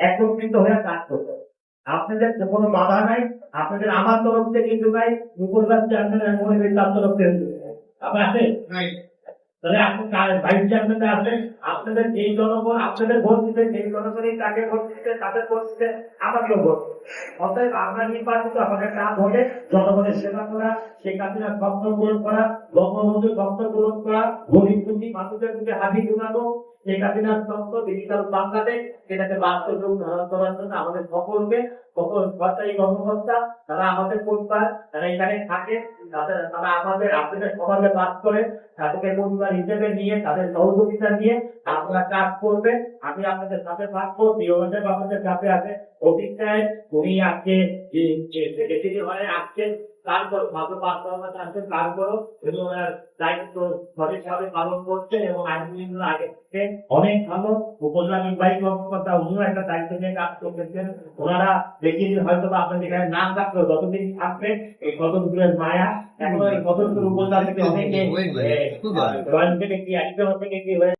একত্রিত হয়ে কাজ করতে। আপনাদের কোনো বাধা নাই আপনাদের আমার তরফ থেকে কিন্তু নাই মুকুলদাস চেয়ারম্যান এবং মনির তার তরফ থেকে আপনার আছে তাহলে আপনি ভাইস চেয়ারম্যান আছেন আপনাদের যেই জনগণ আপনাদের ভোট দিতে যেই জনগণই তাকে ভোট দিতে তাদের ভোট দিতে আমাকেও ভোট। অতএব আমরা নির্বাচিত আমাদের কাজ হলে জনগণের সেবা করা শেখ হাসিনার স্বপ্ন পূরণ করা বঙ্গবন্ধুর স্বপ্ন পূরণ করা গরিব দুঃখী মানুষের দিকে হাতি ঘুরানো করে হিসেবে নিয়ে, তাদের সহযোগিতা নিয়ে, আপনারা কাজ করবে আমি আপনাদের সাথে থাকব আপনাদের কাছে আছে উনি আজকে আসছেন পাঁচ মাস আসছেন তারপরও, এবং দায়িত্ব পালন করছেন, এবং আগে অনেক ভালো উপজেলা নির্বাহী কর্মকর্তা উনিও একটা দায়িত্ব নিয়ে কাজ করতেছেন। ওনারা দেখিয়ে হয়তো বা আপনাদের এখানে নাম থাকলেও যতদিন থাকবে এই কতগুলোর মায়া এখন এই কতগুলো উপজেলা থেকে অনেকে জয়েন্ট থেকে কি একজন থেকে কি হয়ে